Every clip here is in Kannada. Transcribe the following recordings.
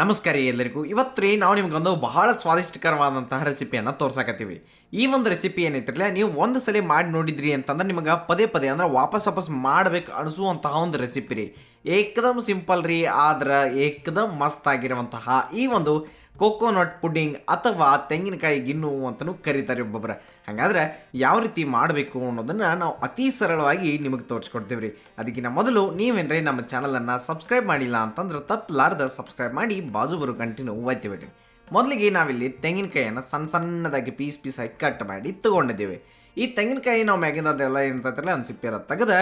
ನಮಸ್ಕಾರ ಎಲ್ಲರಿಗೂ. ಇವತ್ತು ರೀ ನಾವು ನಿಮ್ಗೊಂದು ಬಹಳ ಸ್ವಾದಿಷ್ಟಕರವಾದಂತಹ ರೆಸಿಪಿಯನ್ನು ತೋರ್ಸಾಕತ್ತೀವಿ. ಈ ಒಂದು ರೆಸಿಪಿ ಏನೈತಿರಲಿಲ್ಲ ನೀವು ಒಂದು ಸಲ ಮಾಡಿ ನೋಡಿದ್ರಿ ಅಂತಂದ್ರೆ ನಿಮಗೆ ಪದೇ ಪದೇ ಅಂದ್ರೆ ವಾಪಸ್ ವಾಪಸ್ ಮಾಡ್ಬೇಕು ಅನಿಸುವಂತಹ ಒಂದು ರೆಸಿಪಿ ರೀ ಏಕದಮ್ ಸಿಂಪಲ್ ರೀ ಆದ್ರೆ ಏಕದಮ್ ಮಸ್ತ್ ಆಗಿರುವಂತಹ ಈ ಒಂದು ಕೋಕೋನಟ್ ಪುಡ್ಡಿಂಗ್ ಅಥವಾ ತೆಂಗಿನಕಾಯಿ ಗಿನ್ನು ಅಂತಲೂ ಕರೀತಾರೆ ಒಬ್ಬೊಬ್ಬರ ಹಾಗಾದ್ರೆ ಯಾವ ರೀತಿ ಮಾಡಬೇಕು ಅನ್ನೋದನ್ನು ನಾವು ಅತಿ ಸರಳವಾಗಿ ನಿಮಗೆ ತೋರಿಸ್ಕೊಡ್ತೀವಿ ರೀ ಅದಕ್ಕಿಂತ ಮೊದಲು ನೀವೇನ್ರಿ ನಮ್ಮ ಚಾನಲನ್ನು ಸಬ್ಸ್ಕ್ರೈಬ್ ಮಾಡಿಲ್ಲ ಅಂತಂದ್ರೆ ತಪ್ಪಲಾರ್ದ ಸಬ್ಸ್ಕ್ರೈಬ್ ಮಾಡಿ ಬಾಜು ಬರೋ ಕಂಟಿನ್ಯೂ ಒಯ್ತೀವಿ ಮೊದಲಿಗೆ ನಾವಿಲ್ಲಿ ತೆಂಗಿನಕಾಯಿಯನ್ನು ಸಣ್ಣ ಸಣ್ಣದಾಗಿ ಪೀಸ್ ಪೀಸ್ ಆಗಿ ಕಟ್ ಮಾಡಿ ತೊಗೊಂಡಿದ್ದೀವಿ. ಈ ತೆಂಗಿನಕಾಯಿ ನಾವು ಮ್ಯಾಗಿಂದ ಅದೆಲ್ಲ ಏನಿರ್ತೈತಲ್ಲ ಒಂದು ಸಿಪ್ಪೆ ಎಲ್ಲ ತೆಗೆದು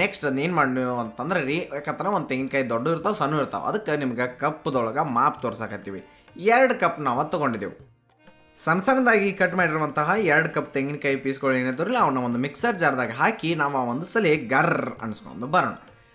ನೆಕ್ಸ್ಟ್ ಏನು ಮಾಡಿ ಅಂತಂದ್ರೆ ರೀ ಯಾಕಂದ್ರೆ ಒಂದು ತೆಂಗಿನಕಾಯಿ ದೊಡ್ಡ ಇರ್ತಾವೆ ಸಣ್ಣ ಇರ್ತಾವೆ ಅದಕ್ಕೆ ನಿಮ್ಗೆ ಕಪ್ಪದೊಳಗೆ ಮಾಪ್ ತೋರ್ಸಕತ್ತೀವಿ. ಎರಡು ಕಪ್ ನಾವು ತೊಗೊಂಡಿದ್ದೆವು ಸಣ್ಣ ಸಣ್ಣದಾಗಿ ಕಟ್ ಮಾಡಿರುವಂತಹ ಎರಡು ಕಪ್ ತೆಂಗಿನಕಾಯಿ ಪೀಸ್ಗಳು ಏನಿದ್ರಲ್ಲ ಅವನ್ನ ಒಂದು ಮಿಕ್ಸರ್ ಜಾರ್ದಾಗ ಹಾಕಿ ನಾವು ಒಂದು ಸಲ ಗರ್ ಅನ್ಸ್ಕೊಂಡು ಬರೋಣ.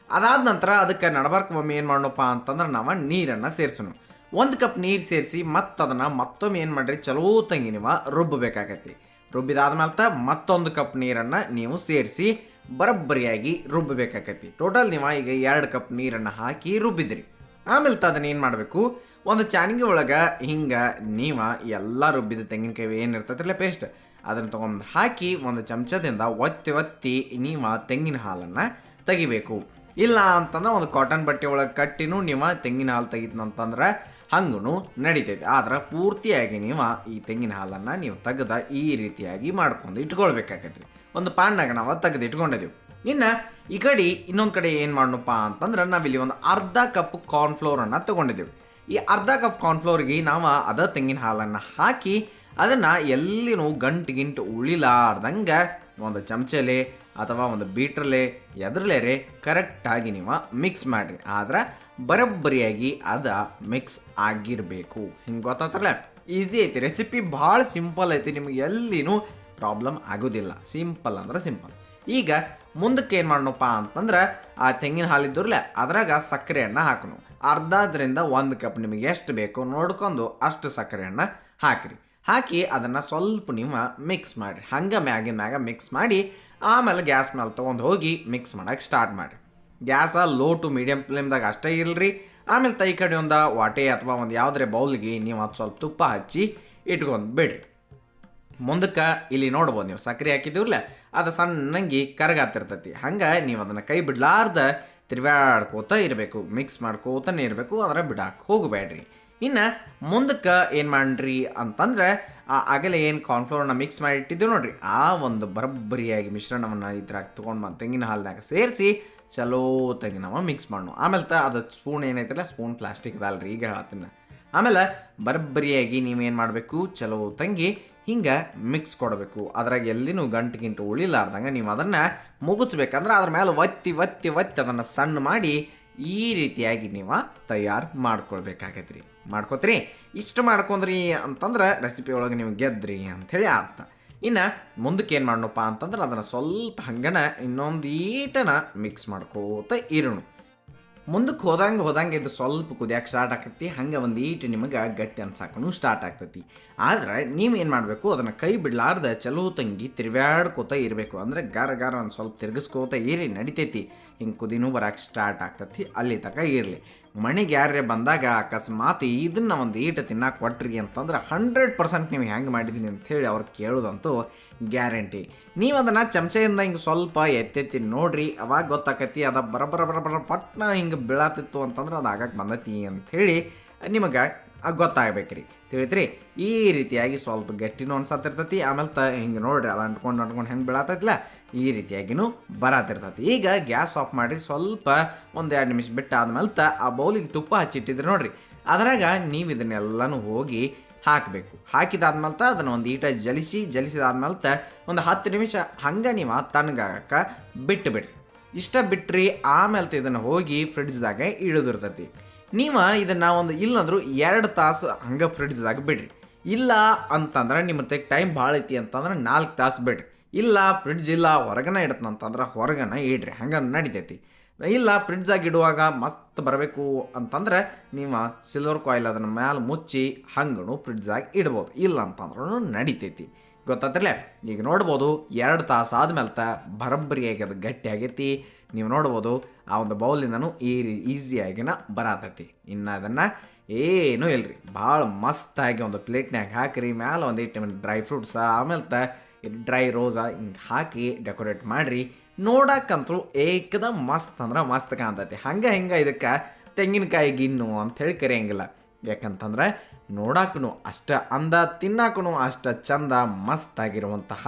ಅದಾದ ನಂತರ ಅದಕ್ಕೆ ನಡಬಾರ್ಕ ಒಮ್ಮೆ ಏನು ಮಾಡೋಣಪ್ಪ ಅಂತಂದ್ರೆ ನಾವು ನೀರನ್ನು ಸೇರಿಸೋಣ. ಒಂದು ಕಪ್ ನೀರು ಸೇರಿಸಿ ಮತ್ತೆ ಅದನ್ನು ಮತ್ತೊಮ್ಮೆ ಏನು ಮಾಡ್ರಿ, ಚಲೋ ತಂಗಿ ರುಬ್ಬಬೇಕಾಗತ್ತೆ ರುಬ್ಬಿದಾದ್ಮೇಲೆ ಮತ್ತೊಂದು ಕಪ್ ನೀರನ್ನು ನೀವು ಸೇರಿಸಿ ಬರಬ್ಬರಿಯಾಗಿ ರುಬ್ಬಬೇಕಾಗತ್ತೆ ಟೋಟಲ್ ನೀವು ಈಗ ಎರಡು ಕಪ್ ನೀರನ್ನು ಹಾಕಿ ರುಬ್ಬಿದ್ರಿ. ಆಮೇಲೆ ಅದನ್ನ ಏನು ಮಾಡಬೇಕು ಒಂದು ಚಾನಿಗೆ ಒಳಗೆ ಹಿಂಗೆ ನೀವು ಎಲ್ಲ ರುಬ್ಬಿದ ತೆಂಗಿನಕಾಯಿ ಏನು ಇರ್ತೈತಿಲ್ಲ ಪೇಸ್ಟ್ ಅದನ್ನು ತೊಗೊಂಡು ಹಾಕಿ ಒಂದು ಚಮಚದಿಂದ ಒತ್ತಿ ಒತ್ತಿ ನೀವು ತೆಂಗಿನ ಹಾಲನ್ನು ತೆಗಿಬೇಕು. ಇಲ್ಲ ಅಂತಂದ್ರೆ ಒಂದು ಕಾಟನ್ ಬಟ್ಟೆ ಒಳಗೆ ಕಟ್ಟಿನೂ ನೀವು ತೆಂಗಿನ ಹಾಲು ತೆಗಿತಂತಂದ್ರೆ ಹಂಗೂ ನಡೀತೈತೆ. ಆದ್ರೆ ಪೂರ್ತಿಯಾಗಿ ನೀವು ಈ ತೆಂಗಿನ ಹಾಲನ್ನು ನೀವು ತೆಗೆದ ಈ ರೀತಿಯಾಗಿ ಮಾಡ್ಕೊಂಡು ಇಟ್ಕೊಳ್ಬೇಕಾಗತ್ತೆ ಒಂದು ಪಾನ್ನಾಗ ನಾವು ತೆಗೆದು ಇಟ್ಕೊಂಡಿದ್ದೀವಿ ಇನ್ನು ಈ ಕಡೆ ಇನ್ನೊಂದು ಕಡೆ ಏನು ಮಾಡೋಣಪ್ಪ ಅಂತಂದ್ರೆ ನಾವಿಲ್ಲಿ ಒಂದು ಅರ್ಧ ಕಪ್ ಕಾರ್ನ್ಫ್ಲೋರನ್ನು ತೊಗೊಂಡಿದ್ದೀವಿ ಈ ಅರ್ಧ ಕಪ್ ಕಾರ್ನ್ಫ್ಲೋರ್ಗೆ ನಾವು ಅದ ತೆಂಗಿನ ಹಾಲನ್ನು ಹಾಕಿ ಅದನ್ನು ಎಲ್ಲಿನೂ ಗಂಟು ಗಿಂಟು ಉಳಿಲಾರ್ದಂಗೆ ಒಂದು ಚಮಚಲೆ ಅಥವಾ ಒಂದು ಬೀಟ್ರಲೆ ಎದ್ರಲೇರೆ ಕರೆಕ್ಟಾಗಿ ನೀವು ಮಿಕ್ಸ್ ಮಾಡಿರಿ. ಆದ್ರೆ ಬರೋಬ್ಬರಿಯಾಗಿ ಅದ ಮಿಕ್ಸ್ ಆಗಿರಬೇಕು. ಹಿಂಗೆ ಗೊತ್ತಾತಲ್ಲ ಈಸಿ ಐತಿ. ರೆಸಿಪಿ ಭಾಳ ಸಿಂಪಲ್ ಐತಿ. ನಿಮ್ಗೆ ಎಲ್ಲಿನೂ ಪ್ರಾಬ್ಲಮ್ ಆಗೋದಿಲ್ಲ. ಸಿಂಪಲ್ ಅಂದ್ರೆ ಸಿಂಪಲ್. ಈಗ ಮುಂದಕ್ಕೆ ಏನು ಮಾಡೋಣಪ್ಪ ಅಂತಂದ್ರೆ ಆ ತೆಂಗಿನ ಹಾಲಿದ್ದೂರ್ಲೆ ಅದ್ರಾಗ ಸಕ್ಕರೆಯನ್ನು ಹಾಕೋಣ ಅರ್ಧದ್ರಿಂದ ಒಂದು ಕಪ್ ನಿಮಗೆ ಎಷ್ಟು ಬೇಕೋ ನೋಡ್ಕೊಂಡು ಅಷ್ಟು ಸಕ್ಕರೆಯನ್ನು ಹಾಕಿರಿ. ಹಾಕಿ ಅದನ್ನು ಸ್ವಲ್ಪ ನೀವು ಮಿಕ್ಸ್ ಮಾಡಿರಿ. ಹಂಗೆ ಮ್ಯಾಗಿನ ಮ್ಯಾಗ ಮಿಕ್ಸ್ ಮಾಡಿ ಆಮೇಲೆ ಗ್ಯಾಸ್ ಮೇಲೆ ತೊಗೊಂಡು ಹೋಗಿ ಮಿಕ್ಸ್ ಮಾಡೋಕ್ಕೆ ಸ್ಟಾರ್ಟ್ ಮಾಡಿರಿ. ಗ್ಯಾಸ ಲೋ ಟು ಮೀಡಿಯಮ್ ಫ್ಲೇಮ್ದಾಗ ಅಷ್ಟೇ ಇರಲಿ ಆಮೇಲೆ ತೈ ಕಡೆ ಒಂದು ವಾಟೆ ಅಥವಾ ಒಂದು ಯಾವುದೇ ಬೌಲ್ಗೆ ನೀವು ಅದು ಸ್ವಲ್ಪ ತುಪ್ಪ ಹಚ್ಚಿ ಇಟ್ಕೊಂಡು ಬಿಡ್ರಿ. ಮುಂದಕ್ಕೆ ಇಲ್ಲಿ ನೋಡ್ಬೋದು ನೀವು ಸಕ್ಕರೆ ಹಾಕಿದ್ದೀವಲ್ಲ ಅದು ಸಣ್ಣಂಗಿ ಕರಗಾತಿರ್ತೈತಿ. ಹಂಗೆ ನೀವು ಅದನ್ನು ಕೈ ಬಿಡ್ಲಾರ್ದ ತಿರ್ವ್ಯಾಡ್ಕೋತ ಇರಬೇಕು ಮಿಕ್ಸ್ ಮಾಡ್ಕೋತಾನೆ ಇರಬೇಕು ಅದರ ಬಿಡಾಕೆ ಹೋಗಬೇಡ್ರಿ. ಇನ್ನು ಮುಂದಕ್ಕೆ ಏನು ಮಾಡ್ರಿ ಅಂತಂದ್ರೆ, ಆ ಆಗಲೇ ಏನು ಕಾರ್ನ್ಫ್ಲೋರ್ನ ಮಿಕ್ಸ್ ಮಾಡಿ ಇಟ್ಟಿದ್ದೇವೆ ನೋಡ್ರಿ. ಆ ಒಂದು ಬರಬ್ಬರಿಯಾಗಿ ಮಿಶ್ರಣವನ್ನು ಇದ್ರಾಗ ತೊಗೊಂಡು ತೆಂಗಿನ ಹಾಲಿನಾಗ ಸೇರಿಸಿ ಚಲೋ ತೆಂಗಿನವ ನಾವು ಮಿಕ್ಸ್ ಮಾಡೋಣ ಆಮೇಲೆ ತ ಅದು ಸ್ಪೂನ್ ಏನೈತಲ್ಲ ಸ್ಪೂನ್ ಪ್ಲಾಸ್ಟಿಕ್ ರೀ ಈಗ ಹೇಳ್ತೀನಿ. ಆಮೇಲೆ ಬರಬ್ಬರಿಯಾಗಿ ನೀವೇನು ಮಾಡಬೇಕು, ಚಲೋ ತಂಗಿ ಹಿಂಗೆ ಮಿಕ್ಸ್ ಕೊಡಬೇಕು. ಅದ್ರಾಗ ಎಲ್ಲಿನೂ ಗಂಟು ಗಿಂಟು ಉಳಿಲಾರ್ದಂಗೆ ನೀವು ಅದನ್ನು ಮುಗಿಸ್ಬೇಕಂದ್ರೆ ಅದ್ರ ಮೇಲೆ ಒತ್ತಿ ಒತ್ತಿ ಒತ್ತಿ ಅದನ್ನು ಸಣ್ಣ ಮಾಡಿ ಈ ರೀತಿಯಾಗಿ ನೀವು ತಯಾರು ಮಾಡ್ಕೊಳ್ಬೇಕಾಗೈತ್ರಿ. ಮಾಡ್ಕೋತೀರಿ? ಇಷ್ಟು ಮಾಡ್ಕೊಂಡ್ರಿ ಅಂತಂದ್ರೆ ರೆಸಿಪಿ ಒಳಗೆ ನೀವು ಗೆದ್ರಿ ಅಂಥೇಳಿ ಅರ್ಥ. ಇನ್ನು ಮುಂದಕ್ಕೆ ಏನು ಮಾಡೋಣಪ್ಪ ಅಂತಂದ್ರೆ ಅದನ್ನು ಸ್ವಲ್ಪ ಹಂಗನ ಇನ್ನೊಂದು ಈಟನ ಮಿಕ್ಸ್ ಮಾಡ್ಕೋತ ಇರೋಣ ಮುಂದಕ್ಕೆ ಹೋದಂಗೆ ಹೋದಂಗೆ ಇದು ಸ್ವಲ್ಪ ಕುದಿಯಕ್ಕೆ ಸ್ಟಾರ್ಟ್ ಆಗ್ತೈತಿ ಹಂಗೆ ಒಂದು ಈಟು ನಿಮಗೆ ಗಟ್ಟಿ ಅನ್ಸಾಕೂ ಸ್ಟಾರ್ಟ್ ಆಗ್ತೈತಿ ಆದ್ರೆ ಏನು ಮಾಡಬೇಕು, ಅದನ್ನು ಕೈ ಬಿಡಲಾರ್ದ ಚಲೋ ತಂಗಿ ತಿರ್ವ್ಯಾಡ್ಕೋತ ಇರಬೇಕು. ಅಂದರೆ ಗಾರ ಗಾರ ಒಂದು ಸ್ವಲ್ಪ ತಿರ್ಗಿಸ್ಕೋತ ಇರಿ, ನಡಿತೈತಿ. ಹಿಂಗೆ ಕುದಿನೂ ಬರಕ್ಕೆ ಸ್ಟಾರ್ಟ್ ಆಗ್ತೈತಿ ಅಲ್ಲಿ ತನಕ ಇರಲಿ. ಮನೆಗೆ ಯಾರೇ ಬಂದಾಗ ಅಕಸ್ಮಾತ್ ಇದನ್ನು ಒಂದು ಈಟ ತಿನ್ನಕ್ಕೆ ಕೊಟ್ರಿ ಅಂತಂದ್ರೆ ಹಂಡ್ರೆಡ್ ಪರ್ಸೆಂಟ್ ನೀವು ಹೆಂಗೆ ಮಾಡಿದ್ದೀನಿ ಅಂಥೇಳಿ ಅವ್ರು ಕೇಳೋದಂತೂ ಗ್ಯಾರಂಟಿ. ನೀವು ಅದನ್ನು ಚಮಚೆಯಿಂದ ಹಿಂಗೆ ಸ್ವಲ್ಪ ಎತ್ತೆತ್ತಿ ನೋಡ್ರಿ, ಅವಾಗ ಗೊತ್ತಾಕತಿ, ಅದ ಬರ ಬರ ಬರ ಬರ ಪಟ್ನ ಹಿಂಗೆ ಬೀಳತ್ತಿತ್ತು ಅಂತಂದ್ರೆ ಅದು ಆಗಕ್ಕೆ ಬಂದತಿ ಅಂಥೇಳಿ ನಿಮಗೆ ಗೊತ್ತಾಗಬೇಕ್ರಿ. ತಿಳಿತ್ರಿ, ಈ ರೀತಿಯಾಗಿ ಸ್ವಲ್ಪ ಗಟ್ಟಿನೂ ಅನ್ಸತ್ತಿರ್ತೈತಿ ಆಮೇಲೆ ತ ಹಿಂಗೆ ನೋಡ್ರಿ, ಅದು ಅಂಟ್ಕೊಂಡು ಅಂಟ್ಕೊಂಡು ಹೆಂಗೆ ಬೀಳತ್ತೈತಿಲ್ಲ ಈ ರೀತಿಯಾಗಿನೂ ಬರತ್ತಿರ್ತೈತಿ ಈಗ ಗ್ಯಾಸ್ ಆಫ್ ಮಾಡಿ ಸ್ವಲ್ಪ ಒಂದು ಎರಡು ನಿಮಿಷ ಬಿಟ್ಟು ಆದ್ಮೇಲೆ ಆ ಬೌಲಿಗೆ ತುಪ್ಪ ಹಚ್ಚಿಟ್ಟಿದ್ರಿ ನೋಡ್ರಿ, ಅದ್ರಾಗ ನೀವು ಇದನ್ನೆಲ್ಲನೂ ಹೋಗಿ ಹಾಕಬೇಕು. ಹಾಕಿದಾದ್ಮೇಲೆ ಅದನ್ನು ಒಂದು ಈಟ ಜಲಿಸಿ ಜಲಿಸಿದಾದ್ಮೇಲೆ ಒಂದು ಹತ್ತು ನಿಮಿಷ ಹಂಗೆ ನೀವು ತಣ್ಣಗಾಗಕ್ಕೆ ಬಿಟ್ಟು ಬಿಡ್ರಿ ಇಷ್ಟ ಬಿಟ್ರಿ ಆಮೇಲೆ ಇದನ್ನು ಹೋಗಿ ಫ್ರಿಡ್ಜ್ದಾಗ ಇಳಿದಿರ್ತೈತಿ. ನೀವು ಇದನ್ನು ಒಂದು ಇಲ್ಲಂದ್ರೂ ಎರಡು ತಾಸು ಹಂಗೆ ಫ್ರಿಡ್ಜ್ದಾಗ ಬಿಡ್ರಿ. ಇಲ್ಲ ಅಂತಂದ್ರೆ ನಿಮ್ಮ ಟೈಮ್ ಭಾಳ ಐತಿ ಅಂತಂದ್ರೆ ನಾಲ್ಕು ತಾಸು ಬಿಡ್ರಿ. ಇಲ್ಲ ಫ್ರಿಡ್ಜ್ ಇಲ್ಲ, ಹೊರಗನ ಇಡತ್ನಂತಂದ್ರೆ ಹೊರಗನ ಇಡ್ರಿ, ಹಂಗೆ ನಡಿತೈತಿ. ಇಲ್ಲ ಫ್ರಿಡ್ಜಾಗ ಇಡುವಾಗ ಮಸ್ತ್ ಬರಬೇಕು ಅಂತಂದ್ರೆ ನೀವು ಸಿಲ್ವರ್ ಕಾಯಿಲ್ ಅದನ್ನ ಮ್ಯಾಲೆ ಮುಚ್ಚಿ ಹಂಗೂ ಫ್ರಿಡ್ಜಾಗ ಇಡ್ಬೋದು. ಇಲ್ಲ ಅಂತಂದ್ರೂ ನಡಿತೈತಿ. ಗೊತ್ತಾತ್ರಲೆ ಈಗ ನೋಡ್ಬೋದು, ಎರಡು ತಾಸು ಆದ್ಮೇಲೆ ತ ಬರಬ್ಬರಿಯಾಗಿ ಅದು ಗಟ್ಟಿ ಆಗೈತಿ. ನೀವು ನೋಡ್ಬೋದು, ಆ ಒಂದು ಬೌಲಿಂದನೂ ಈ ಈಸಿಯಾಗಿನ ಬರತೈತಿ. ಇನ್ನು ಅದನ್ನು ಏನೂ ಇಲ್ರಿ. ಭಾಳ ಮಸ್ತಾಗಿ ಒಂದು ಪ್ಲೇಟ್ನಾಗ ಹಾಕಿರಿ, ಮ್ಯಾಲೆ ಒಂದು ಇಟ್ಟು ಡ್ರೈ ಫ್ರೂಟ್ಸ ಆಮೇಲೆ ತ ಡ್ರೈ ರೋಸಾ ಹಿಂಗೆ ಹಾಕಿ ಡೆಕೋರೇಟ್ ಮಾಡಿರಿ, ನೋಡಕ್ಕಂತೂ ಏಕದಮ್ ಮಸ್ತ್ ಅಂದ್ರೆ ಮಸ್ತ್ ಕಾಣ್ತೈತಿ. ಹಂಗೆ ಹಿಂಗೆ ಇದಕ್ಕೆ ತೆಂಗಿನಕಾಯಿ ಗಿನ್ನು ಅಂತ ಹೇಳಿ ಕರೆಯಂಗಿಲ್ಲ. ಯಾಕಂತಂದ್ರೆ ನೋಡಕ್ಕೂ ಅಷ್ಟ ಅಂದ ತಿನ್ನಕ್ಕೂ ಅಷ್ಟ ಚಂದ, ಮಸ್ತಾಗಿರುವಂತಹ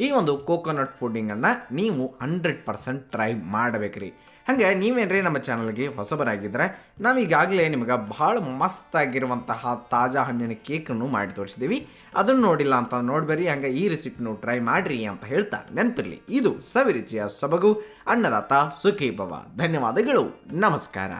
ಈ ಒಂದು ಕೋಕೋನಟ್ ಫುಡ್ಡಿಂಗನ್ನು ನೀವು ಹಂಡ್ರೆಡ್ ಪರ್ಸೆಂಟ್ ಟ್ರೈ ಮಾಡಬೇಕ್ರಿ. ಹಾಗೆ ನೀವೇನ್ರಿ ನಮ್ಮ ಚಾನಲ್ಗೆ ಹೊಸಬರಾಗಿದ್ದರೆ ನಾವೀಗಾಗಲೇ ನಿಮಗೆ ಭಾಳ ಮಸ್ತಾಗಿರುವಂತಹ ತಾಜಾ ಹಣ್ಣಿನ ಕೇಕನ್ನು ಮಾಡಿ ತೋರಿಸಿದ್ದೀವಿ ಅದನ್ನು ನೋಡಿಲ್ಲ ಅಂತ ನೋಡ್ಬೇರಿ, ಹಂಗೆ ಈ ರೆಸಿಪಿನೂ ಟ್ರೈ ಮಾಡ್ರಿ ಅಂತ ಹೇಳ್ತಾ ನೆನಪಿರಲಿ. ಇದು ಸವಿರುಚಿಯ ಸೊಬಗು, ಅನ್ನದಾತ ಸುಖಿ ಭವ ಧನ್ಯವಾದಗಳು. ನಮಸ್ಕಾರ.